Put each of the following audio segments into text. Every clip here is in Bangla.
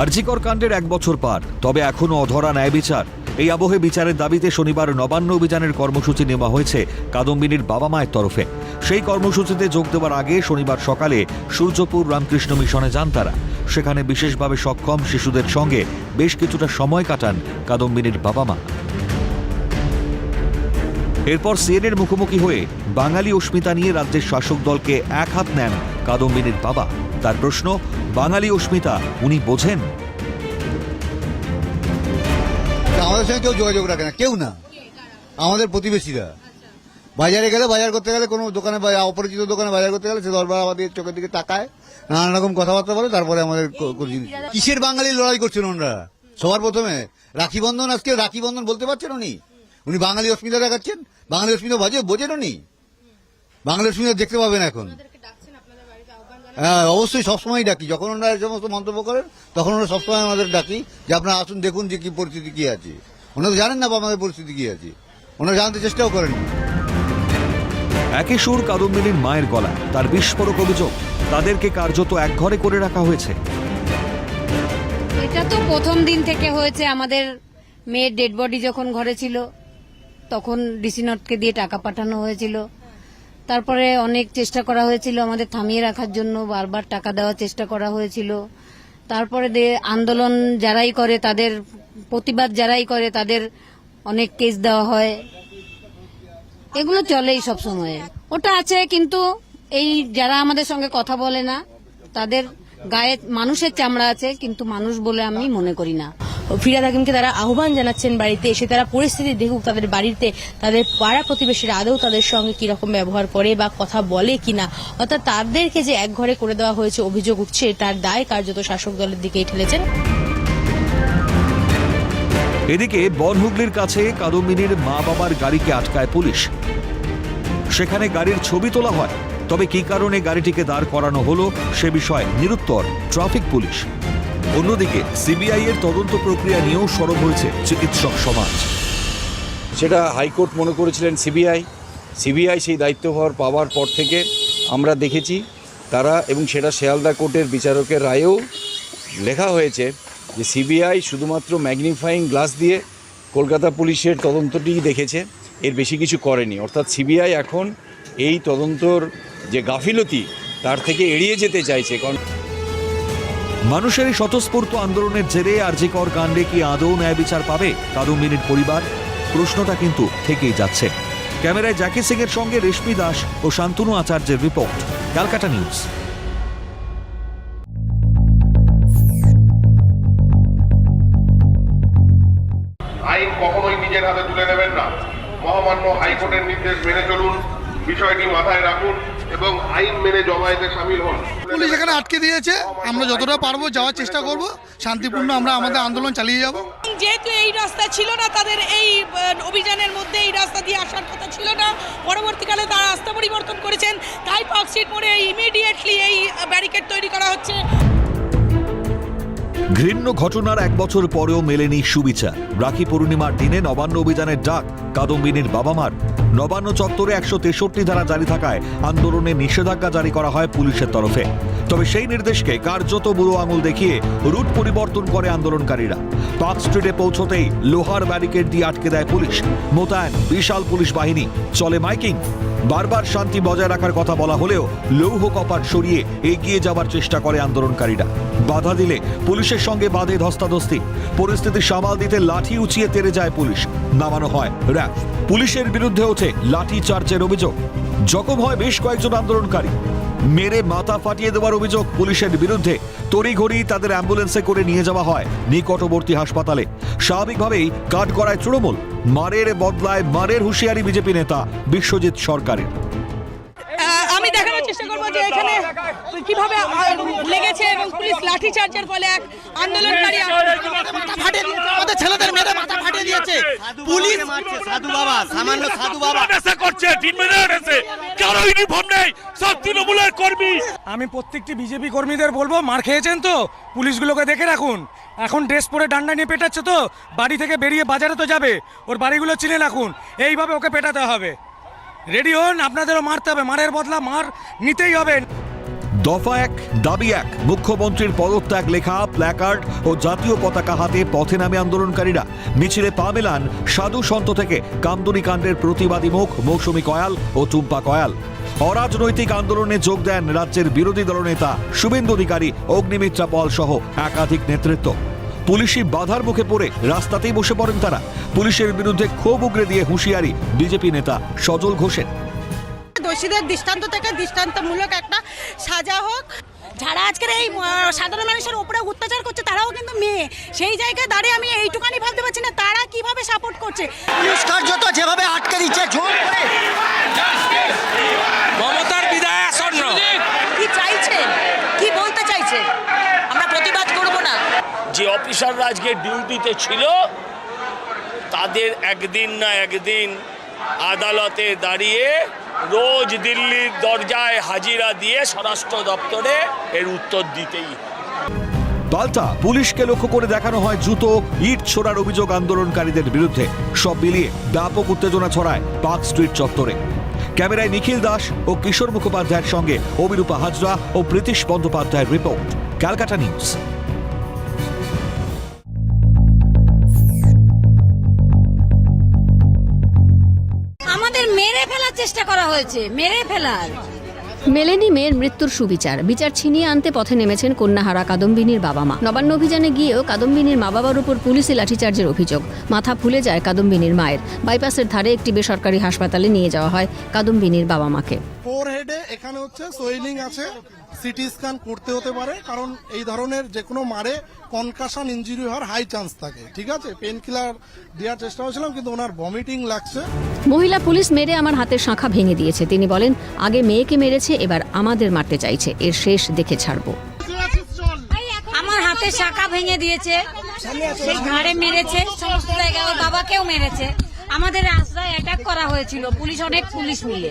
আরজিকর কাণ্ডের এক বছর পার, তবে এখনও অধরা ন্যায় বিচার। এই আবহে বিচারের দাবিতে শনিবার নবান্ন অভিযানের কর্মসূচি নেওয়া হয়েছে কাদম্বিনীর বাবা মায়ের তরফে। সেই কর্মসূচিতে যোগ দেওয়ার আগে শনিবার সকালে সূর্যপুর রামকৃষ্ণ মিশনে যান তারা। সেখানে বিশেষভাবে সক্ষম শিশুদের সঙ্গে বেশ কিছুটা সময় কাটান কাদম্বিনীর বাবা মা। এরপর সিএনের মুখোমুখি হয়ে বাঙালি অস্মিতা নিয়ে রাজ্যের শাসক দলকে এক হাত নেন কাদম্বিনীর বাবা। তার প্রশ্ন, বাঙালি অস্মিতা, উনি বোঝেন? আমাদের সঙ্গে কেউ যোগাযোগ রাখে না, কেউ না। আমাদের প্রতিবেশীরা। বাজারে গেলে বাজার করতে গেলে কোনো দোকানে অপরিচিত দোকানে বাজার করতে গেলে সে দরবার আমাদের চোখের দিকে তাকায়, নানান রকম কথাবার্তা বলে, তারপরে আমাদের কিসের বাঙালি লড়াই করছেন ওনারা? সবার প্রথমে, রাখি বন্ধন, আজকে রাখি বন্ধন বলতে পারছেন উনি? উনি বাঙালি অস্মিতা দেখাচ্ছেন? বাঙালি অস্মিতা বাজে বোঝেন উনি? বাঙালি অস্মিতা দেখতে পাবেন এখন। হ্যাঁ অবশ্যই সবসময় ডাকি। যখন ওনারা এই সমস্ত মন্তব্য করেন তখন ওরা সবসময় আমাদের ডাকি যে আপনারা আসুন দেখুন যে কি পরিস্থিতি কি আছে। ওনারা তো জানেন না বা আমাদের পরিস্থিতি কি আছে। ওনারা জানতে চেষ্টাও করেন একে সুর কাদম্বিনীর মায়ের গলা তার বিস্ফোরক অভিযোগ তাদেরকে কার্যত একঘরে করে রাখা হয়েছে। এটা তো প্রথম দিন থেকে হয়েছে। আমাদের মেয়ের ডেড বডি যখন ঘরে ছিল তখন ডিসি নটকে দিয়ে টাকা পাঠানো হয়েছিল। তারপরে অনেক চেষ্টা করা হয়েছিল আমাদের থামিয়ে রাখার জন্য, বারবার টাকা দেওয়ার চেষ্টা করা হয়েছিল। তারপরে আন্দোলন যারাই করে তাদের, প্রতিবাদ যারাই করে তাদের অনেক কেস দেওয়া হয়। এগুলো চলেই সব সময়। ওটা আছে কিন্তু এই যারা আমাদের সঙ্গে কথা বলে না, তাদের গায়ে মানুষের চামড়া আছে, কিন্তু মানুষ বলে আমি মনে করি না। ফিরাদ হাকিমকে তারা আহ্বান জানাচ্ছেন বাড়িতে এসে তারা পরিস্থিতি দেখুক, তাদের বাড়িতে তাদের পাড়া প্রতিবেশীরা আদৌ তাদের সঙ্গে কীরকম ব্যবহার করে বা কথা বলে কিনা। অর্থাৎ তাদেরকে যে একঘরে করে দেওয়া হয়েছে অভিযোগ উঠছে, তার দায় কার্যত শাসক দলের দিকেই ঠেলেছেন। এদিকে বনহুগলির কাছে কাদম্বিনীর মা বাবার গাড়িকে আটকায় পুলিশ। সেখানে গাড়ির ছবি তোলা হয়। তবে কি কারণে গাড়িটিকে দাঁড় করানো হলো, সে বিষয়ে নিরুত্তর ট্রাফিক পুলিশ। অন্যদিকে সিবিআই এর তদন্ত প্রক্রিয়া নিয়েও সরব হয়েছে চিকিৎসক সমাজ। সেটা হাইকোর্ট মনে করেছিলেন সিবিআই সিবিআই সেই দায়িত্বভার পাওয়ার পর থেকে আমরা দেখেছি, তারা এবং সেটা শেয়ালদা কোর্টের বিচারকের রায়েও লেখা হয়েছে যে সিবিআই শুধুমাত্র ম্যাগনিফাইং গ্লাস দিয়ে কলকাতা পুলিশের তদন্তটিই দেখেছে, এর বেশি কিছু করেনি। অর্থাৎ সিবিআই এখন এই তদন্তর যে গাফিলতি, তার থেকে এড়িয়ে যেতে চাইছে। কারণ মানুষের এই স্বতঃস্ফূর্ত আন্দোলনের জেরে আরজিকর কাণ্ডে কি আদৌ ন্যায় বিচার পাবে? কাদম্বিনীর পরিবার? প্রশ্নটা কিন্তু থেকেই যাচ্ছে। ক্যামেরায় জ্যাকি সিং এর সঙ্গে রেশমি দাস ও শান্তনু আচার্যের রিপোর্ট, ক্যালকাটা নিউজ। আইন কখনোই নিজের হাতে তুলে নেবেন না। মহামান্য হাইকোর্টের নির্দেশ মেনে চলুন। বিষয়টি মাথায় রাখুন। এবং আইন মেনে জমায়েতে সামিল হন। পুলিশ এখানে আটকে দিয়েছে। আমরা যতটা পারব যাওয়ার চেষ্টা করব। শান্তিপূর্ণ আমরা আমাদের আন্দোলন চালিয়ে যাব। যেহেতু এই রাস্তা ছিল না তাদের এই অভিযানের মধ্যে এই রাস্তা দিয়ে আসার কথা ছিল না। পরবর্তীকালে তারা রাস্তা পরিবর্তন করেছেন। তাই পার্কশিট মোড়ে ইমিডিয়েটলি এই ব্যারিকেড তৈরি করা হচ্ছে। ঘৃণ্য ঘটনার এক বছর পরেও মেলেনি সুবিচার রাখি পূর্ণিমার দিনে নবান্ন অভিযানের ডাক, কাদম্বিনীর বাবা মার নবান্ন চত্বরে একশো তেষট্টি ধারা জারি থাকায় আন্দোলনে নিষেধাজ্ঞা জারি করা হয় পুলিশের তরফে। তবে সেই নির্দেশকে কার্যত বুড়ো আঙুল দেখিয়ে রুট পরিবর্তন করে আন্দোলনকারীরা। পার্ক স্ট্রিটে পৌঁছতেই লোহার ব্যারিকেড দিয়ে আটকে দেয় পুলিশ। মোতায়েন, বিশাল পুলিশ বাহিনী। চলে মাইকিং। বারবার শান্তি বজায় রাখার কথা বলা হলেও লৌহ কপাট সরিয়ে এগিয়ে যাবার চেষ্টা করে আন্দোলনকারীরা। বাধা দিলে পুলিশের সঙ্গে বাধে ধস্তাধস্তি। পরিস্থিতি সামাল দিতে লাঠি উঁচিয়ে তেড়ে যায় পুলিশ। নামানো হয় র্যাব। পুলিশের বিরুদ্ধে ওঠে লাঠি চার্জের অভিযোগ। জখম হয় বেশ কয়েকজন আন্দোলনকারী। মেরে মাথা ফাটিয়ে দেওয়ার অভিযোগ পুলিশের বিরুদ্ধে। তড়িঘড়ি তাদের অ্যাম্বুলেন্সে করে নিয়ে যাওয়া হয় নিকটবর্তী হাসপাতালে। স্বাভাবিকভাবেই কাঠ করায় তৃণমূল। মারের বদলায় মারের হুঁশিয়ারি বিজেপি নেতা বিশ্বজিৎ সরকারের। যে এখানে কীভাবে লেগেছে এবং পুলিশ লাঠি চার্জের ফলে এক আন্দোলনকারী আমাদের ছেলেদের মেরে মাথা ফাটিয়ে দিয়েছে। পুলিশ সাধু বাবা সামান্য সাধু বাবা। নেশা করছে তিন মিনিট এসে কারও ইউনিফর্ম নেই সব তৃণমূলের কর্মী। আমি প্রত্যেকটি বিজেপি কর্মীদের বলব মার খেয়েছেন তো? পুলিশগুলোকে দেখে রাখুন। এখন ড্রেস পরে ডান্ডা নিয়ে পেটাচ্ছে তো? বাড়ি থেকে বেরিয়ে বাজারে তো যাবে। ওর বাড়িগুলো চিনে রাখুন। এইভাবে ওকে পেটাতে হবে। রেডি হন, আপনাদেরও মারতে হবে। মারের বদলা মার নিতেই হবে। দফা এক, দাবি এক। মুখ্যমন্ত্রীর পদত্যাগ লেখা প্ল্যাকার্ড ও জাতীয় পতাকা হাতে পথে নামে আন্দোলনকারীরা। মিছিলে পা মেলান সাধু সন্ত থেকে কামদুনি কাণ্ডের প্রতিবাদী মুখ মৌসুমী কয়াল ও টুম্পা কয়াল। অরাজনৈতিক আন্দোলনে যোগ দেন রাজ্যের বিরোধী দলনেতা শুভেন্দু অধিকারী, অগ্নিমিত্রা পল সহ একাধিক নেতৃত্ব। পুলিশি বাধার মুখে পড়ে রাস্তাতেই বসে পড়েন তারা। পুলিশের বিরুদ্ধে ক্ষোভ উগরে দিয়ে হুঁশিয়ারি বিজেপি নেতা সজল ঘোষের। দোষীদের দৃষ্টান্ত থেকে দৃষ্টান্তমূলক একটা সাজা হোক। যারা আজকের এই সাধারণ মানুষের উপরে অত্যাচার করছে তারাও কিন্তু মেয়ে। সেই জায়গায় দাঁড়িয়ে আমি এইটুখানি ভাবতে পারছি না তারা কীভাবে সাপোর্ট করছে? পুলিশ কার্যত যেভাবে আটকে দিচ্ছে মমতার বিদায় আসন্ন কি চাইছেন? কি বলতে চাইছেন আমরা প্রতিবাদ করব না যে অফিসাররা আজকে ডিউটিতে ছিল, তাদের একদিন না একদিন আদালতে দাঁড়িয়ে রোজ দিল্লির দরজায় হাজিরা দিয়ে স্বরাষ্ট্র দপ্তরে এর উত্তর দিতেই। পাল্টা পুলিশকে লক্ষ্য করে দেখানো হয় জুতো, ইট ছোড়ার অভিযোগ আন্দোলনকারীদের বিরুদ্ধে। সব মিলিয়ে ব্যাপক উত্তেজনা ছড়ায় পার্ক স্ট্রিট চত্বরে। ক্যামেরায় নিখিল দাস ও কিশোর মুখোপাধ্যায়ের সঙ্গে অবিরূপা হাজরা ও প্রীতিশ বন্দ্যোপাধ্যায়ের রিপোর্ট। ক্যালকাটা নিউজ। চেষ্টা করা হয়েছে, মেরে ফেলার। মেলেনি মেয়ের মৃত্যুর সুবিচার। বিচার ছিনিয়ে আনতে পথে নেমেছেন কন্যাহারা কাদম্বিনীর বাবা মা। নবান্ন অভিযানে গিয়েও কাদম্বিনীর মা বাবার উপর পুলিশি লাঠিচার্জের অভিযোগ। মাথা ফুলে যায় কাদম্বিনীর মায়ের। বাইপাসের ধারে একটি বেসরকারি হাসপাতালে নিয়ে যাওয়া হয় কাদম্বিনীর বাবা মাকে। ফোর হেডে এখানে হচ্ছে সোয়েলিং আছে সিটি স্ক্যান করতে হতে পারে কারণ এই ধরনের যে কোনো মারে কনকাশন ইঞ্জুরি হওয়ার হাই চান্স থাকে ঠিক আছে? পেন কিলার দেওয়ার চেষ্টা করেছিলাম কিন্তু ওনার ভমিটিং লাগছে। মহিলা পুলিশ মেরে আমার হাতের শাখা ভেঙে দিয়েছে। তিনি বলেন আগে মেয়েকে মেরেছে এবার আমাদের মারতে চাইছে। এর শেষ দেখে ছাড়বো। আমার হাতে শাখা ভেঙে দিয়েছে সেই ঘাড়ে মেরেছে সমস্ত জায়গায় ওর বাবাকেও মেরেছে। আমাদের রাস্তায় অ্যাটাক করা হয়েছিল। পুলিশ অনেক পুলিশ মিলে।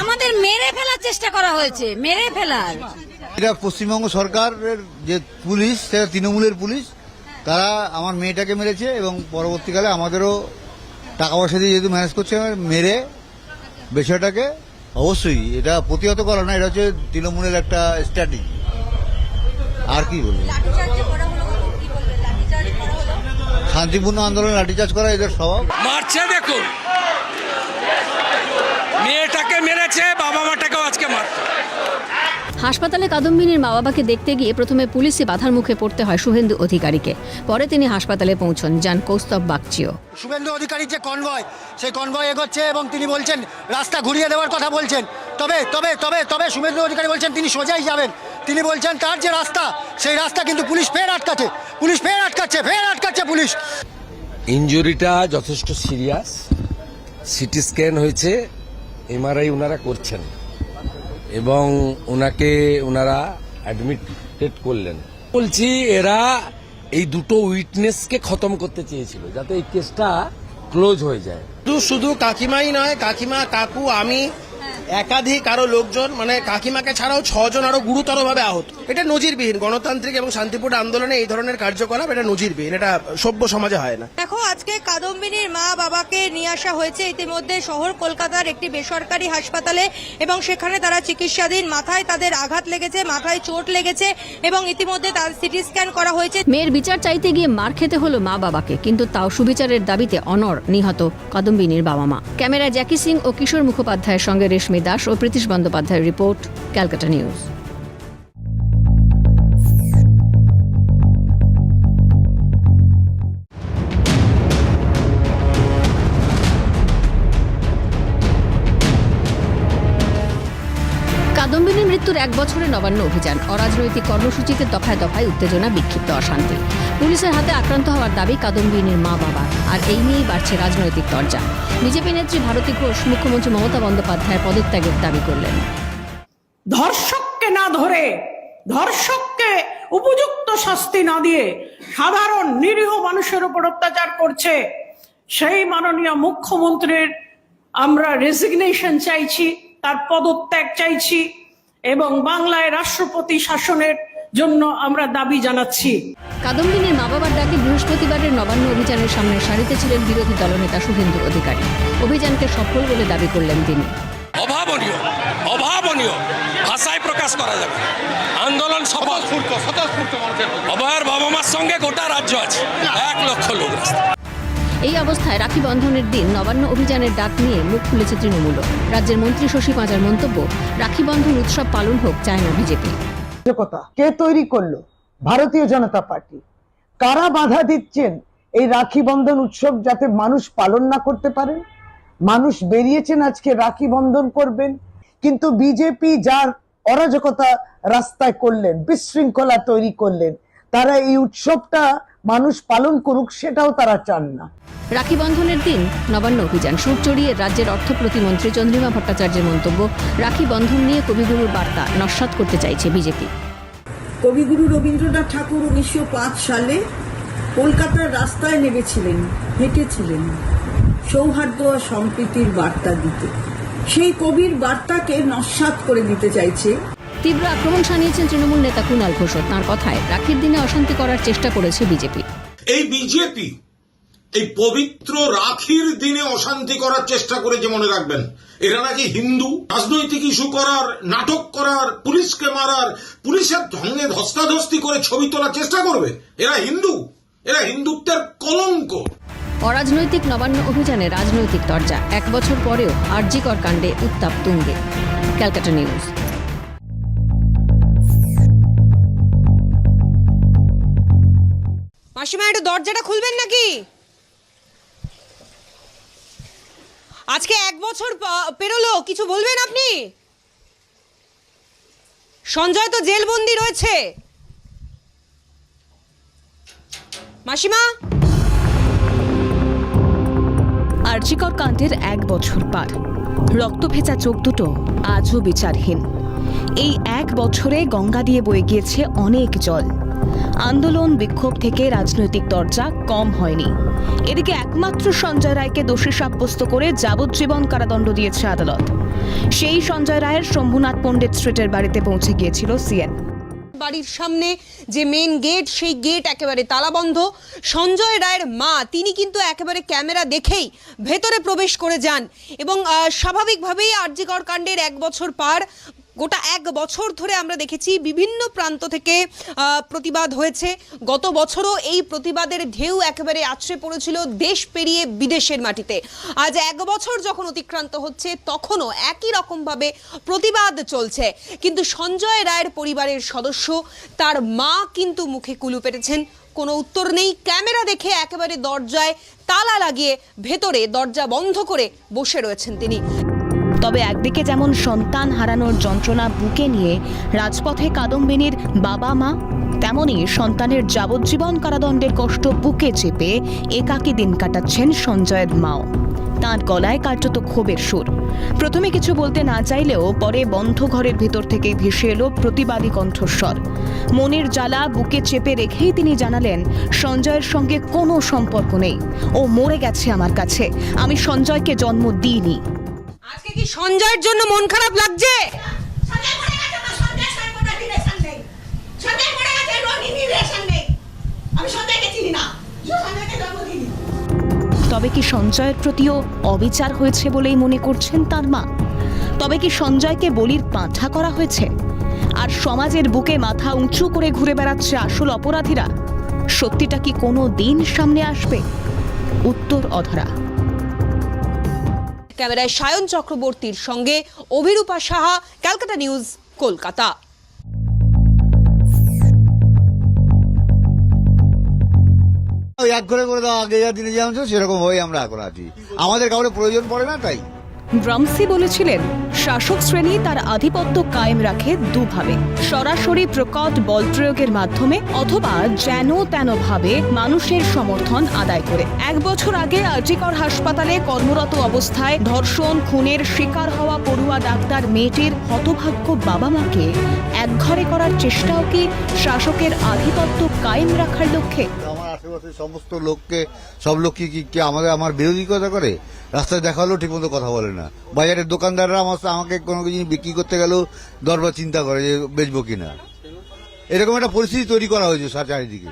আমাদের মেরে ফেলার চেষ্টা করা হয়েছে মেরে ফেলার। এটা পশ্চিমবঙ্গ সরকারের যে পুলিশ সেটা তৃণমূলের পুলিশ তারা আমার মেয়েটাকে মেরেছে এবং পরবর্তীকালে আমাদেরও টাকা পয়সা দিয়ে যেহেতু ম্যানেজ করছে মেরে বিষয়টাকে অবশ্যই এটা প্রতিহত করা না এটা হচ্ছে তৃণমূলের একটা স্ট্র্যাটেজি আর কি বলব? শান্তিপূর্ণ আন্দোলন লাঠিচার্জ করা এদের স্বভাব? মারছে দেখুন। মেয়েটাকে মেরেছে বাবা মাটাকেও আজকে মারছে। হাসপাতালে কাদম্বিনীর মা বাবাকে দেখতে গিয়ে প্রথমে পুলিশি বাধার মুখে পড়তে হয় শুভেন্দু অধিকারীকে। পরে তিনি হাসপাতালে পৌঁছন যান কৌস্তব বাগচিও। শুভেন্দু অধিকারীর যে কনভয় সেই কনভয় এগোচ্ছে এবং তিনি বলছেন রাস্তা ঘুরিয়ে দেওয়ার কথা বলছেন। তবে তবে তবে তবে শুভেন্দু অধিকারী বলছেন তিনি সোজাই যাবেন। তিনি বলছেন তার যে রাস্তা সেই রাস্তা কিন্তু পুলিশ ফের আটকাচ্ছে। পুলিশ ফের আটকাচ্ছে ফের আটকাচ্ছে পুলিশ। ইঞ্জুরিটা যথেষ্ট সিরিয়াস। সিটি স্ক্যান হয়েছে এমআরআই ওনারা করছেন এবং ওনাকে ওনারা অ্যাডমিটেড করলেন। বলছি এরা এই দুটো উইটনেসকে খতম করতে চেয়েছিল যাতে এই কেসটা ক্লোজ হয়ে যায়। শুধু শুধু কাকিমাই নয় কাকিমা কাকু আমি একাধিক আরও লোকজন মানে কাকিমাকে ছাড়াও ছজন আরও গুরুতরভাবে আহত। এটা নজিরবিহীন। গণতান্ত্রিক এবং শান্তিপূর্ণ আন্দোলনে এই ধরনের কার্যকলাপ এটা নজিরবিহীন। এটা সভ্য সমাজে হয় না। দেখো আজকে কাদম্বিনীর মা বাবাকে নিয়ে আসা হয়েছে। ইতিমধ্যে শহর কলকাতার একটি বেসরকারি হাসপাতালে এবং সেখানে তারা চিকিৎসাধীন। মাথায় তাদের আঘাত লেগেছে মাথায় চোট লেগেছে এবং ইতিমধ্যে তার সিটি স্ক্যান করা হয়েছে। মেয়ের বিচার চাইতে গিয়ে মার খেতে হলো মা বাবাকে কিন্তু তাও সুবিচারের দাবিতে অনর নিহত কাদম্বিনীর বাবা মা। ক্যামেরায় জ্যাকি সিং ও কিশোর মুখোপাধ্যায়ের সঙ্গে রেশমি দাস ও প্রীতিশ বন্দ্যোপাধ্যায়ের রিপোর্ট ক্যালকাটা নিউজ। মৃত্যুর এক বছরে নবান্ন অভিযান। অরাজনৈতিক কর্মসূচিতে দফায় দফায় উত্তেজনা, বিক্ষিপ্ত অশান্তি। পুলিশের হাতে আক্রান্ত হওয়ার দাবি কাদম্বিনীর মা বাবা। আর এই নিয়েই বাড়ছে রাজনৈতিক দরজা বিজেপি নেত্রী ভারতী ঘোষ, মুখ্যমন্ত্রী মমতা বন্দ্যোপাধ্যায়ের পদত্যাগের দাবি করলেন। ধর্ষককে না ধরে, ধর্ষককে উপযুক্ত শাস্তি না দিয়ে সাধারণ নিরীহ মানুষের উপর অত্যাচার করছে, সেই মাননীয় মুখ্যমন্ত্রীর আমরা রেজিগনেশন চাইছি, তার পদত্যাগ চাইছি। এবং বাংলায় রাষ্ট্রপতি শাসনের জন্য আমরা দাবি জানাচ্ছি। কাদম্বিনীর মা বাবার ডাকে বৃহস্পতিবারের নবান্ন অভিযানের সামনে সারিতে ছিলেন বিরোধী দলনেতা শুভেন্দু অধিকারী। অভিযানকে সফল বলে দাবি করলেন তিনি। অভাবনীয় অভাবনীয় ভাষায় প্রকাশ করা যাবে। আন্দোলন সফল। অভয়ের বাবা মার সঙ্গে গোটা রাজ্য আছে। এক লক্ষ লোক। এই অবস্থায় রাখি বন্ধনের দিন নবান্ন অভিযানের ডাক নিয়ে মুখ খুলেছে তৃণমূল। রাজ্যের মন্ত্রী শশী পাঁজার মন্তব্য, রাখি বন্ধন উৎসব পালন হোক, চায় না বিজেপি। কে তৈরি করল? ভারতীয় জনতা পার্টি। কারা বাধা দিচ্ছেন এই রাখি বন্ধন উৎসব যাতে মানুষ পালন না করতে পারেন মানুষ বেরিয়েছেন আজকে রাখি বন্ধন করবেন, কিন্তু বিজেপি যার অরাজকতা রাস্তায় করলেন, বিশৃঙ্খলা তৈরি করলেন, তারা এই উৎসবটা মানুষ পালন করুক সেটাও তারা চান না। রাখি বন্ধনের দিন নবান্ন অভিযান। সুর চড়িয়ে রাজ্যের অর্থ প্রতিমন্ত্রী চন্দ্রিমা ভট্টাচার্যের মন্তব্য রাখি বন্ধন নিয়ে কবিগুরুর বার্তা নস্বাত করতে চাইছে বিজেপি। কবিগুরু রবীন্দ্রনাথ ঠাকুর উনিশশো পাঁচ সালে কলকাতার রাস্তায় নেমেছিলেন হেঁটেছিলেন সৌহার্দ্য আর সম্প্রীতির বার্তা দিতে। সেই কবির বার্তাকে নস্বাত করে দিতে চাইছে তীব্র আক্রমণ শানিয়েছেন তৃণমূল নেতা কুণাল ঘোষ তাঁর কথায় রাখির দিনে অশান্তি করার চেষ্টা করেছে বিজেপি। এই বিজেপি এই পবিত্র রাখির দিনে অশান্তি করার চেষ্টা করেছে মনে রাখবেন। এরা নাকি হিন্দু রাজনৈতিক ইস্যু করার নাটক করার পুলিশকে মারার পুলিশের সঙ্গে ধস্তাধস্তি করে ছবি তোলার চেষ্টা করবে। এরা হিন্দু এরা হিন্দুত্বের কলঙ্ক। অরাজনৈতিক নবান্ন অভিযানে রাজনৈতিক দরজা। এক বছর পরেও আরজিকর কাণ্ডে উত্তাপ তুঙ্গে। Calcutta news. মাসিমা, একটু দরজাটা খুলবেন নাকি? আজকে এক বছর পেরোলো, কিছু বলবেন আপনি? সঞ্জয় তো জেলবন্দি রয়েছে। মাসিমা? আর্জিকর কাণ্ডের এক বছর পার। রক্তভেজা চোখ দুটো আজও বিচারহীন। এই এক বছরে গঙ্গা দিয়ে বয়ে গিয়েছে অনেক জল। আন্দোলন, বিক্ষোভ থেকে রাজনৈতিক দরজা কম হয়নি। এদিকে একমাত্র সঞ্জয় রায়কে দোষী সাব্যস্ত করে যাবজ্জীবন কারাদণ্ড দিয়েছে আদালত। সেই সঞ্জয় রায়ের শম্ভুনাথ পণ্ডিত স্ট্রিটের বাড়িতে পৌঁছে গিয়েছিল সিএন। বাড়ির সামনে যে মেন গেট সেই গেট একেবারে তালাবন্ধ। সঞ্জয় রায়ের মা, তিনি কিন্তু একেবারে ক্যামেরা দেখেই ভেতরে প্রবেশ করে যান। এবং স্বাভাবিকভাবেই আরজিকর কাণ্ডের এক বছর পার গোটা এক বছর ধরে আমরা দেখেছি বিভিন্ন প্রান্ত থেকে প্রতিবাদ হয়েছে। গত বছরও এই প্রতিবাদের ঢেউ একেবারে আছড়ে পড়েছিল দেশ পেরিয়ে বিদেশের মাটিতে। আজ এক বছর যখন অতিক্রান্ত হচ্ছে, তখনও একই রকমভাবে প্রতিবাদ চলছে। কিন্তু সঞ্জয় রায়ের পরিবারের সদস্য, তার মা কিন্তু মুখে কুলু পেটেছেন কোনো উত্তর নেই। ক্যামেরা দেখে একেবারে দরজায় তালা লাগিয়ে ভেতরে দরজা বন্ধ করে বসে রয়েছেন তিনি। তবে একদিকে যেমন সন্তান হারানোর যন্ত্রণা বুকে নিয়ে রাজপথে কাদম্বিনীর বাবা মা, তেমনি সন্তানের যাবজ্জীবন কারাদণ্ডের কষ্ট বুকে চেপে একাকী দিন কাটাচ্ছেন সঞ্জয়ের মাও। তাঁর গলায় কার্যত ক্ষোভের সুর। প্রথমে কিছু বলতে না চাইলেও পরে বন্ধ ঘরের ভেতর থেকে ভেসে এলো প্রতিবাদী কণ্ঠস্বর। মনের জ্বালা বুকে চেপে রেখেই তিনি জানালেন, সঞ্জয়ের সঙ্গে কোনো সম্পর্ক নেই। ও মরে গেছে আমার কাছে। আমি সঞ্জয়কে জন্ম দিইনি। কি সঞ্জয়ের জন্য মন খারাপ লাগছে? তবে কি সঞ্জয়ের প্রতিও অবিচার হয়েছে বলেই মনে করছেন তার মা? তবে কি সঞ্জয়কে বলির পাঁঠা করা হয়েছে? আর সমাজের বুকে মাথা উঁচু করে ঘুরে বেড়াচ্ছে আসল অপরাধীরা? সত্যিটা কি কোনো দিন সামনে আসবে? উত্তর অধরা। ক্যামেরায় সায়ন চক্রবর্তীর সঙ্গে অভিরূপা সাহা, ক্যালকাটা নিউজ, কলকাতা। এক ঘরে করে দাও, আগে যা দিনে যেমন সেরকম হয়ে আমরা এখন আছি। আমাদের কাউরে প্রয়োজন পড়ে না, তাই। ব্রামসি বলেছিলেন, শাসক শ্রেণি তার আধিপত্য কায়েম রাখে দুভাবে। সরাসরি প্রকট বল প্রয়োগের মাধ্যমে অথবা যেন তেন ভাবে মানুষের সমর্থন আদায় করে। এক বছর আগে আরজিকর হাসপাতালে কর্মরত অবস্থায় ধর্ষণ, খুনের শিকার হওয়া পড়ুয়া ডাক্তার মেয়েটির হতভাগ্য বাবা মাকে একঘরে করার চেষ্টাও কি শাসকের আধিপত্য কায়েম রাখার লক্ষ্যে? আমার আশেপাশে সমস্ত লোককে, সব লোক কি, কি- আমাদের আমার বিরোধিতা করে? রাস্তায় দেখা হলেও ঠিক মতো কথা বলে না। বাজারের দোকানদাররা আমার আমাকে কোনো কিছু বিক্রি করতে গেলেও দরবার চিন্তা করে যে বেচবো কিনা। এরকম একটা পরিস্থিতি তৈরি করা হয়েছে চারিদিকে।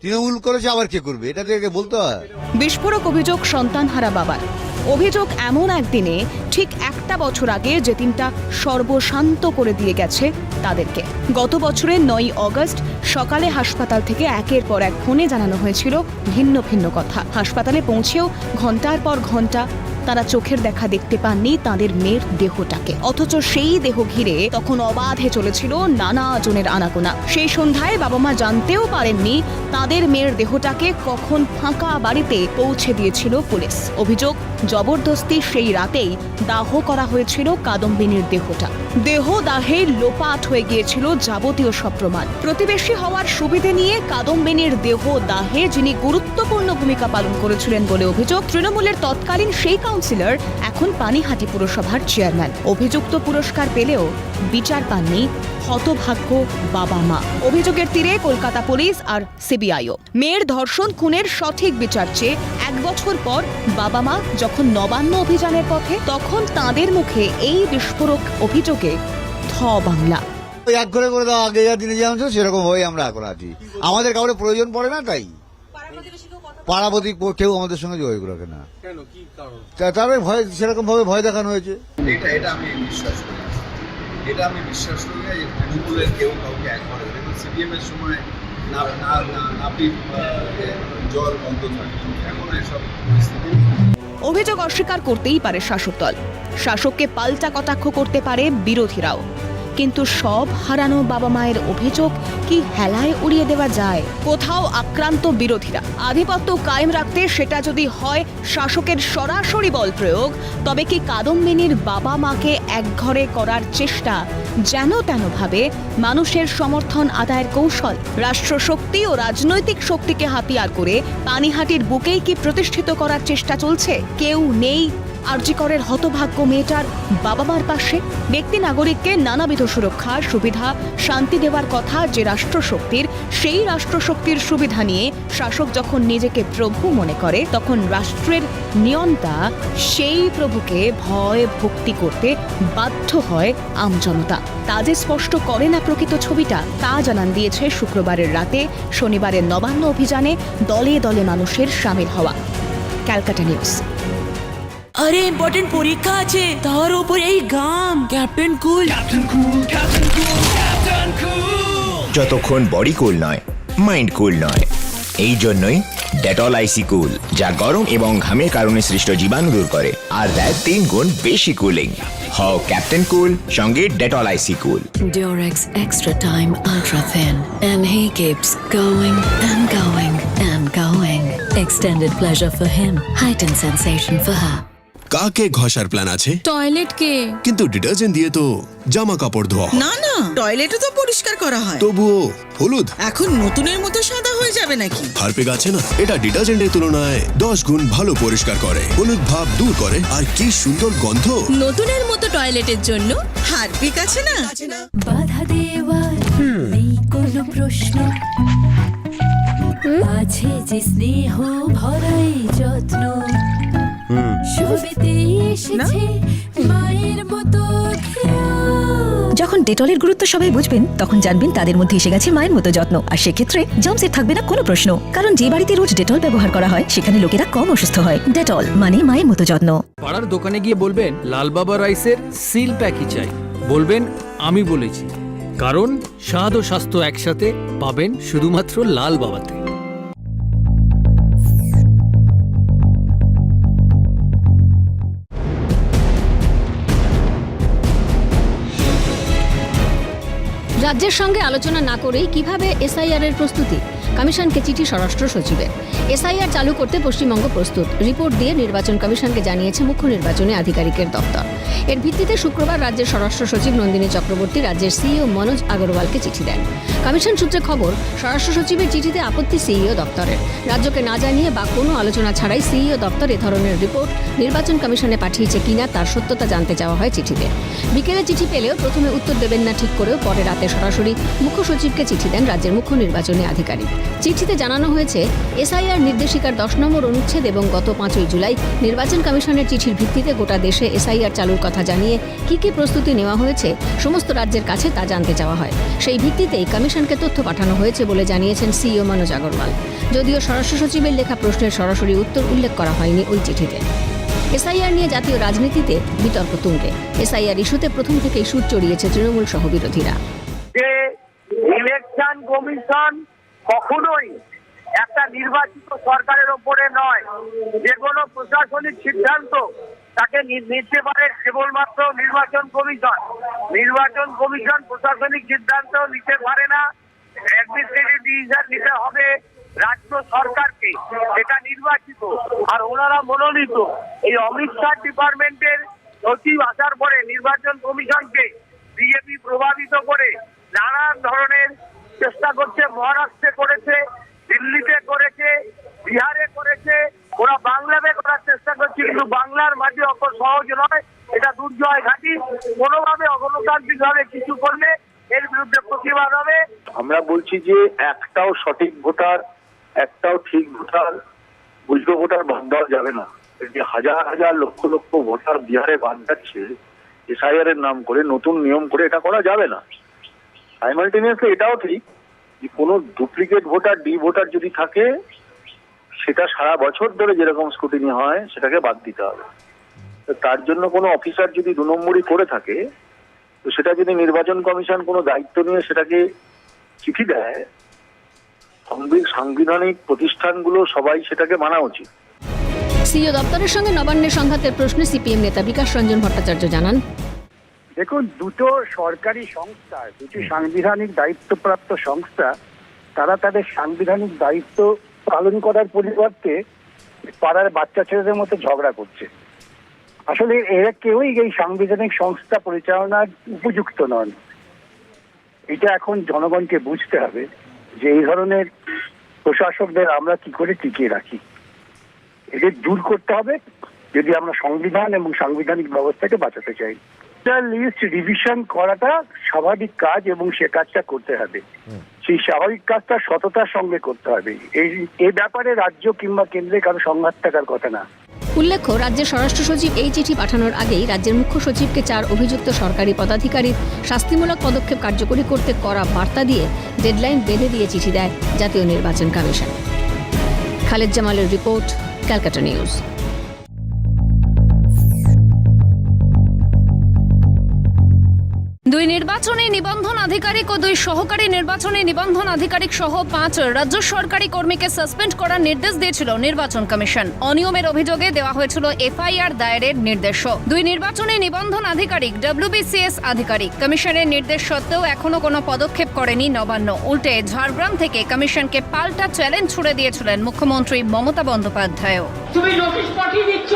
তৃণমূল করেছে, আবার কে করবে? এটা থেকে বলতে হয়। বিস্ফোরক অভিযোগ সন্তানহারা বাবার। অভিযোগ এমন একদিনে ঠিক একটা বছর আগে যে দিনটা সর্বশান্ত করে দিয়ে গেছে তাদেরকে। গত বছরের নয় অগস্ট সকালে হাসপাতাল থেকে একের পর এক ফোনে জানানো হয়েছিল ভিন্ন ভিন্ন কথা। হাসপাতালে পৌঁছেও ঘণ্টার পর ঘণ্টা তারা চোখের দেখা দেখতে পাননি তাদের মেয়ের দেহটাকে। অথচ সেই দেহ ঘিরে তখন অবাধে চলেছিল নানা জনের আনাগোনা। সেই সন্ধ্যায় বাবা মা জানতেও পারেননি তাদের মেয়ের দেহটাকে কখন ফাঁকা বাড়িতে পৌঁছে দিয়েছিল পুলিশ। অভিযোগ, জবরদস্তি সেই রাতেই দাহ করা হয়েছিল কাদম্বিনীর দেহটা। দেহ দাহে লোপাট হয়ে গিয়েছিল যাবতীয় সব প্রমাণ। প্রতিবেশী হওয়ার সুবিধে নিয়ে কাদম্বিনীর দেহ দাহে যিনি গুরুত্বপূর্ণ ভূমিকা পালন করেছিলেন বলে অভিযোগ, তৃণমূলের তৎকালীন সেই কাউন্সিলর এখন পানিহাটি পুরসভার চেয়ারম্যান। অভিযুক্ত পুরস্কার পেলেও বিচার পাননি হতভাগ্য বাবা মা। অভিযোগের তীরে কলকাতা পুলিশ আর সিবিআইও। মেয়ের ধর্ষণ খুনের সঠিক বিচার চেয়ে এক বছর পর বাবা মা যখন নবান্ন অভিযানের পথে তখন তাদের মুখে এই বিস্ফোরক অভিযোগে থ বাংলা। এক ঘরে করে দাও আগে যা দিনে যেমন সেরকম ভাবেই আমরা এখন আছি। আমাদের কাউরে প্রয়োজন পড়ে না তাই। পাড়াপতি কেউ আমাদের সঙ্গে যোগাযোগ রাখে না। তা- তারপরে ভয় সেরকম ভাবে ভয় দেখানো হয়েছে। এটা এটা আমি বিশ্বাস করি এটা আমি বিশ্বাস করি না যে তৃণমূলের কেউ কাউকে এক করে দেখুন সিপিএম এর সময় না না না নাপি জল বন্ধ থাকে। এখন এসব পরিস্থিতি অভিযোগ অস্বীকার করতেই পারে শাসক দল। শাসককে পাল্টা কটাক্ষ করতে পারে বিরোধীরাও। কিন্তু সব হারানো বাবা মায়ের অভিযোগ কি হেলায় উড়িয়ে দেওয়া যায়? কোথাও আক্রান্ত বিরোধীরা। আধিপত্য কায়েম রাখতে সেটা যদি হয়, শাসকের সরাসরি বল প্রয়োগ, তবে কি কাদম্বিনীর বাবা মাকে একঘরে করার চেষ্টা যেন তেনভাবে মানুষের সমর্থন আদায়ের কৌশল? রাষ্ট্রশক্তি ও রাজনৈতিক শক্তিকে হাতিয়ার করে পানিহাটির বুকেই কি প্রতিষ্ঠিত করার চেষ্টা চলছে? কেউ নেই আরজিকরের হতভাগ্য মেয়েটার বাবা মার পাশে ব্যক্তি নাগরিককে নানাবিধ সুরক্ষা, সুবিধা, শান্তি দেওয়ার কথা যে রাষ্ট্রশক্তির, সেই রাষ্ট্রশক্তির সুবিধা নিয়ে শাসক যখন নিজেকে প্রভু মনে করে, তখন রাষ্ট্রের নিয়ন্তা সেই প্রভুকে ভয় ভক্তি করতে বাধ্য হয় আমজনতা তা যে স্পষ্ট করে না প্রকৃত ছবিটা, তা জানান দিয়েছে শুক্রবারের রাতে শনিবারের নবান্ন অভিযানে দলে দলে মানুষের সামিল হওয়া। ক্যালকাটা নিউজ। আরে ইম্পর্টেন্ট পরীক্ষা আছে। তার উপর এই গাম। ক্যাপ্টেন কুল যতক্ষণ বডি কুল নয় মাইন্ড কুল নয়। এই জন্যই ডেটল আইসি কুল যা গরম এবং ঘামের কারণে সৃষ্ট জীবাণু দূর করে আর দেয় তিন গুণ বেশি কুলিং হও ক্যাপ্টেন কুল সঙ্গে Dettol icy cool Durex Extra Time Ultra Thin and he keeps going and going and going. Extended pleasure for him, heightened sensation for her. কাকে ঘষার প্ল্যান আছে? টয়লেট কে কিন্তু ডিটারজেন্ট দিয়ে তো জামা কাপড় ধোয়া হয়। না না টয়লেটও তো পরিষ্কার করা হয়। তবুও হলুদ। এখন নতুনের মতো সাদা হয়ে যাবে নাকি? হারপিক আছে না? এটা ডিটারজেন্টের তুলনায় দশ গুণ ভালো পরিষ্কার করে। হলুদ ভাব দূর করে। আর কি সুন্দর গন্ধ। নতুনের মতো টয়লেটের জন্য হারপিক আছে না? বাধা দেওয়ার নেই কোনো প্রশ্ন। আছে যে স্নেহ ভরাই যত্ন। যখন ডেটলের গুরুত্ব সবাই বুঝবেন তখন জানবেন তাদের মধ্যে এসে গেছে মায়ের মতো যত্ন। আর সেক্ষেত্রে জামসের থাকবে না কোনো প্রশ্ন। কারণ যে বাড়িতে রোজ ডেটল ব্যবহার করা হয় সেখানে লোকেরা কম অসুস্থ হয়। ডেটল মানে মায়ের মতো যত্ন। পাড়ার দোকানে গিয়ে বলবেন লাল বাবা রাইসের সিল প্যাকই চাই। বলবেন আমি বলেছি। কারণ স্বাদ ও স্বাস্থ্য একসাথে পাবেন শুধুমাত্র লাল বাবাতে রাজ্যের সঙ্গে আলোচনা না করেই কীভাবে এসআইআর এর প্রস্তুতি? কমিশনকে চিঠি স্বরাষ্ট্র সচিবের। এসআইআর চালু করতে পশ্চিমবঙ্গ প্রস্তুত। রিপোর্ট দিয়ে নির্বাচন কমিশনকে জানিয়েছে মুখ্য নির্বাচনী আধিকারিকের দপ্তর। এর ভিত্তিতে শুক্রবার রাজ্যের স্বরাষ্ট্র সচিব নন্দিনী চক্রবর্তী রাজ্যের সিইও মনোজ আগরওয়ালকে চিঠি দেন। কমিশন সূত্রে খবর, স্বরাষ্ট্র সচিবের চিঠিতে আপত্তি সিইও দপ্তরের। রাজ্যকে না জানিয়ে বা কোনো আলোচনা ছাড়াই সিইও দপ্তর এ ধরনের রিপোর্ট নির্বাচন কমিশনে পাঠিয়েছে কিনা তার সত্যতা জানতে চাওয়া হয় চিঠিতে। বিকেলে চিঠি পেলেও প্রথমে উত্তর দেবেন না ঠিক করেও পরে রাতে সরাসরি মুখ্য সচিবকে চিঠি দেন রাজ্যের মুখ্য নির্বাচনী আধিকারিক। চিঠিতে জানানো হয়েছে, এসআইআর নির্দেশিকার দশ নম্বর অনুচ্ছেদ এবং গত পাঁচই জুলাই নির্বাচন কমিশনের চিঠির ভিত্তিতে গোটা দেশে এসআইআর চালুর কথা জানিয়ে কি কি প্রস্তুতি নেওয়া হয়েছে, সমস্ত রাজ্যের কাছে তা জানতে চাওয়া হয়। সেই ভিত্তিতেই কমিশনকে তথ্য পাঠানো হয়েছে বলে জানিয়েছেন সিইও মনোজ আগরওয়াল। যদিও স্বরাষ্ট্র সচিবের লেখা প্রশ্নের সরাসরি উত্তর উল্লেখ করা হয়নি ওই চিঠিতে। এসআইআর নিয়ে জাতীয় রাজনীতিতে বিতর্ক তুঙ্গে। এসআইআর ইস্যুতে প্রথম থেকেই সুর চড়িয়েছে তৃণমূল সহ বিরোধীরা ইলেকশন কমিশন কখনোই একটা নির্বাচিত সরকারের ওপরে নয়। যে কোনো প্রশাসনিক সিদ্ধান্ত তাকে নিতে পারে কেবলমাত্র নির্বাচন কমিশন। নির্বাচন কমিশন প্রশাসনিক সিদ্ধান্ত নিতে পারে না। অ্যাডমিনিস্ট্রেটিভ ডিসিশন নিতে হবে রাজ্য সরকারকে এটা নির্বাচিত। আর ওনারা মনোনীত। এই অমিত শাহ ডিপার্টমেন্টের সচিব আসার পরে নির্বাচন কমিশনকে বিজেপি প্রভাবিত করে নানান ধরনের চেষ্টা করছে, মহারাষ্ট্রে করেছে, দিল্লিতে করেছে, বিহারে করেছে, ওরা বাংলাতে করার চেষ্টা করছে, কিন্তু বাংলার মাটি অত সহজ নয়, এটা দুর্জয় ঘাটি, কোনোভাবে অগণতান্ত্রিক ভাবে কিছু করলে এর বিরুদ্ধে প্রতিবাদ হবে। আমরা বলছি যে একটাও সঠিক ভোটার, একটাও ঠিক ভোটার বুঝলো ভোটার বাদ দেওয়া যাবে না। যে হাজার হাজার লক্ষ লক্ষ ভোটার বিহারে বাদ যাচ্ছে, এসআইআর এর নাম করে, নতুন নিয়ম করে এটা করা যাবে না। সাইমালটেনিয়াসলি এটাও ঠিক যে কোনো ডুপ্লিকেট ভোটার ডি ভোটার যদি থাকে, সেটা সারা বছর ধরে যেরকম স্কুটিনি হয়, সেটাকে বাদ দিতে হবে। তার জন্য কোনো অফিসার যদি দু নম্বরই করে থাকে, তো সেটা যদি নির্বাচন কমিশন কোনো দায়িত্ব নিয়ে সেটাকে চিঠি দেয় সাংবিধানিক প্রতিষ্ঠানগুলো সবাই সেটাকে মানা উচিত। সিইও দপ্তরের সঙ্গে নবান্নের সংঘাতের প্রশ্নে সিপিএম নেতা বিকাশ রঞ্জন ভট্টাচার্য জানান দেখুন দুটো সরকারি সংস্থা দুটি সাংবিধানিক দায়িত্বপ্রাপ্ত সংস্থা তারা তাদের সাংবিধানিক দায়িত্ব পালন করার পরিবর্তে পাড়ার বাচ্চা ছেলেদের মতো ঝগড়া করছে। আসলে এরা কেউই এই সাংবিধানিক সংস্থা পরিচালনার উপযুক্ত নন। এটা এখন জনগণকে বুঝতে হবে যে এই ধরনের প্রশাসকদের আমরা কি করে টিকিয়ে রাখি। এদের দূর করতে হবে যদি আমরা সংবিধান এবং সাংবিধানিক ব্যবস্থাকে বাঁচাতে চাই। লিস্ট রিভিশন করাটা স্বাভাবিক কাজ এবং সে কাজটা করতে হবে। সেই স্বাভাবিক কাজটা সততার সঙ্গে করতে হবে। এই এই ব্যাপারে রাজ্য কিংবা কেন্দ্রে কারও সংঘাত থাকার কথা না। উল্লেখ্য রাজ্যের স্বরাষ্ট্র সচিব এই চিঠি পাঠানোর আগেই রাজ্যের মুখ্য সচিবকে চার অভিযুক্ত সরকারি পদাধিকারীর শাস্তিমূলক পদক্ষেপ কার্যকরী করতে করা বার্তা দিয়ে ডেডলাইন বেঁধে দিয়ে চিঠি দেয় জাতীয় নির্বাচন কমিশন। খালেদ জামালের রিপোর্ট ক্যালকাটা নিউজ। দুই নির্বাচনী নিবন্ধন আধিকারিক ও দুই সহকারী নির্বাচনী নিবন্ধন আধিকারিক সহ পাঁচ রাজ্য সরকারি কর্মীকে সাসপেন্ড করার নির্দেশ দিয়েছিল নির্বাচন কমিশন। অনিয়মের অভিযোগে দেওয়া হয়েছিল এফআইআর দায়েরের নির্দেশ দুই নির্বাচনী নিবন্ধন আধিকারিক ডব্লিউবিসিএস আধিকারিক কমিশনের নির্দেশ সত্ত্বেও এখনও কোনো পদক্ষেপ করেনি নবান্ন। উল্টে ঝাড়গ্রাম থেকে কমিশনকে পাল্টা চ্যালেঞ্জ ছুড়ে দিয়েছিলেন মুখ্যমন্ত্রী মমতা বন্দ্যোপাধ্যায়ও। তুমি নোটিশ পাঠিয়ে দিচ্ছ,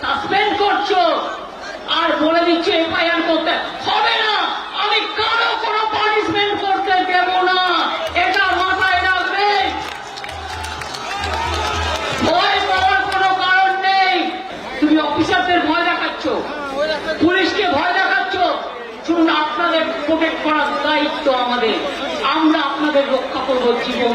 সাসপেন্ড করছ। আর বলে দিচ্ছ এফআইআর করতে হবে না। আমি কারও কোনো পানিশমেন্ট করতে দেব না। এটা মাথায় রাখবে। ভয় পাওয়ার কোনো কারণ নেই। তুমি অফিসারদের ভয় দেখাচ্ছ। পুলিশকে ভয় দেখাচ্ছ। শুনুন, আপনাদের প্রোটেক্ট করার দায়িত্ব আমাদের। আমরা আপনাদের রক্ষা করব জীবন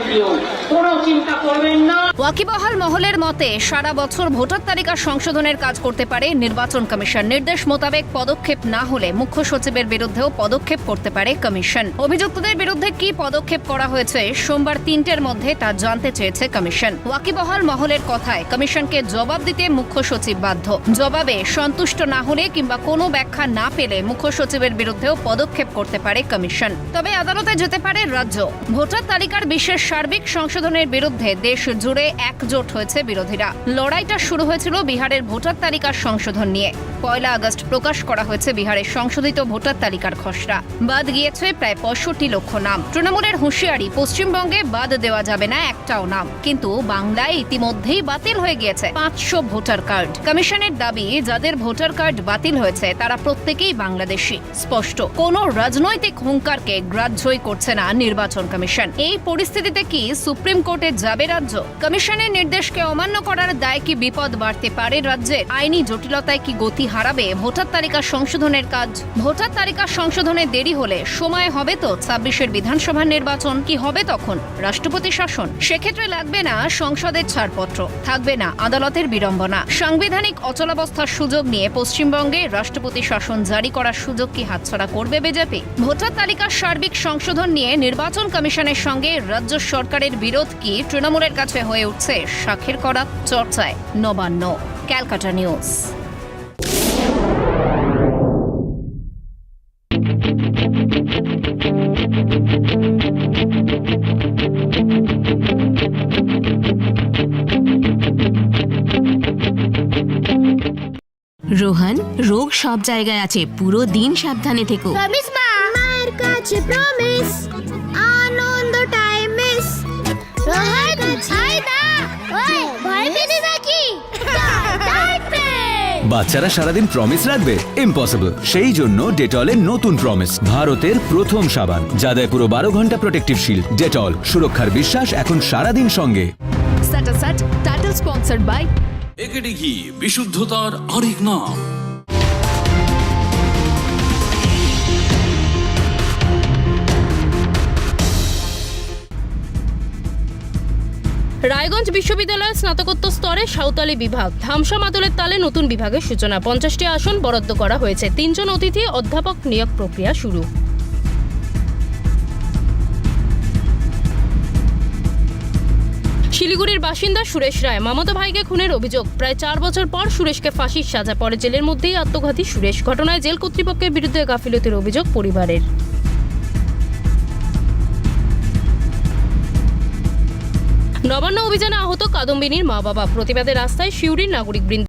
কোনো চিন্তা করবেন না। ওয়াকিবহাল মহলের মতে, সারা বছর ভোটার তালিকা সংশোধনের কাজ করতে পারে নির্বাচন কমিশন। নির্দেশ মোতাবেক পদক্ষেপ না হলে মুখ্য সচিবের বিরুদ্ধেও পদক্ষেপ করতে পারে কমিশন। অভিযুক্তদের বিরুদ্ধে কি পদক্ষেপ করা হয়েছে, সোমবার তিনটের মধ্যে তা জানতে চেয়েছে কমিশন। ওয়াকিবহাল মহলের কথায় কমিশনকে জবাব দিতে মুখ্য সচিব বাধ্য। জবাবে সন্তুষ্ট না হলে কিংবা কোনো ব্যাখ্যা না পেলে মুখ্য সচিবের বিরুদ্ধেও পদক্ষেপ করতে পারে কমিশন। তবে আদালতে যেতে পারে রাজ্য। ভোটার তালিকার বিশেষ সার্বিক সংশোধনের বিরুদ্ধে দেশ জুড়ে একজোট হয়েছে বিরোধীরা। লড়াইটা শুরু হয়েছিল বিহারের ভোটার তালিকার সংশোধন নিয়ে। পয়লা আগস্ট প্রকাশ করা হয়েছে বিহারের সংশোধিত ভোটার তালিকার খসড়া। বাদ গিয়েছে প্রায় পঁয়ষট্টি লক্ষ নাম। তৃণমূলের হুঁশিয়ারি, পশ্চিমবঙ্গে বাদ দেওয়া যাবে না একটাও নাম। কিন্তু বাংলায় ইতিমধ্যেই বাতিল হয়ে গিয়েছে পাঁচশো ভোটার কার্ড। কমিশনের দাবি, যাদের ভোটার কার্ড বাতিল হয়েছে, তারা প্রত্যেকেই বাংলাদেশি। স্পষ্ট, কোন রাজনৈতিক হুঙ্কারকে গ্রাহ্যই করছে না নির্বাচন কমিশন। এই পরিস্থিতিতে কি সুপ্রিম কোর্টে যাবে রাজ্য? কমিশনের নির্দেশকে অমান্য করার দায় কি বিপদ বাড়তে পারে রাজ্যের? আইনি জটিলতায় কি গতি হারাবে? ভোটার তালিকা সংশোধনের কাজ। ভোটার তালিকা সংশোধনে দেরি হলে সময় হবে তো? ছাব্বিশের বিধানসভা নির্বাচন কি হবে তখন? রাষ্ট্রপতি শাসন। সেক্ষেত্রে লাগবে না সংসদের ছাড়পত্র। থাকবে না আদালতের বিড়ম্বনা। সাংবিধানিক অচলাবস্থার সুযোগ নিয়ে পশ্চিমবঙ্গে রাষ্ট্রপতি শাসন জারি করার সুযোগ কি হাতছাড়া করবে বিজেপি? ভোটার তালিকার সার্বিক সংশোধন নিয়ে নির্বাচন কমিশনের সঙ্গে রাজ্য সরকারের বিরোধ কি তৃণমূলের কাছে হয়ে উঠছে সাক্ষীর করা চর্চায় নবান্ন ক্যালকাটা নিউজ। রোহন রোগ সব জায়গায় আছে পুরো দিন সাবধানে থেকো। প্রমিস মা। মায়ের কাছে প্রমিস আনন্দটাই মিস রোহন হাই দা ওই ভয় পেলি নাকি? বাচ্চারা সারাদিন প্রমিস রাখবে। ইম্পসিবল সেই জন্য ডেটলের নতুন প্রমিস ভারতের প্রথম সাবান যা দেয় পুরো বারো ঘণ্টা প্রোটেক্টিভ শিল্ড ডেটল সুরক্ষার বিশ্বাস এখন সারাদিন সঙ্গে। স্পন্সার্ড বাই একেডি ঘি বিশুদ্ধতার আরেক নাম। রায়গঞ্জ বিশ্ববিদ্যালয়ের স্নাতকোত্তর স্তরে সাঁওতালি বিভাগ। ধামসা মাদলের তালে নতুন বিভাগের সূচনা। পঞ্চাশটি আসন বরাদ্দ করা হয়েছে। তিনজন অতিথি, অধ্যাপক নিয়োগ প্রক্রিয়া শুরু। শিলিগুড়ির বাসিন্দা সুরেশ রায়, মামাতো ভাইকে খুনের অভিযোগ। প্রায় চার বছর পর সুরেশকে ফাঁসির সাজা, পরে জেলের মধ্যেই আত্মঘাতী সুরেশ। ঘটনায় জেল কর্তৃপক্ষের বিরুদ্ধে গাফিলতির অভিযোগ পরিবারের। নবান্ন অভিযানে আহত কাদম্বিনীর মা বাবা প্রতিবাদের রাস্তায় শিউরির নাগরিক বৃন্দ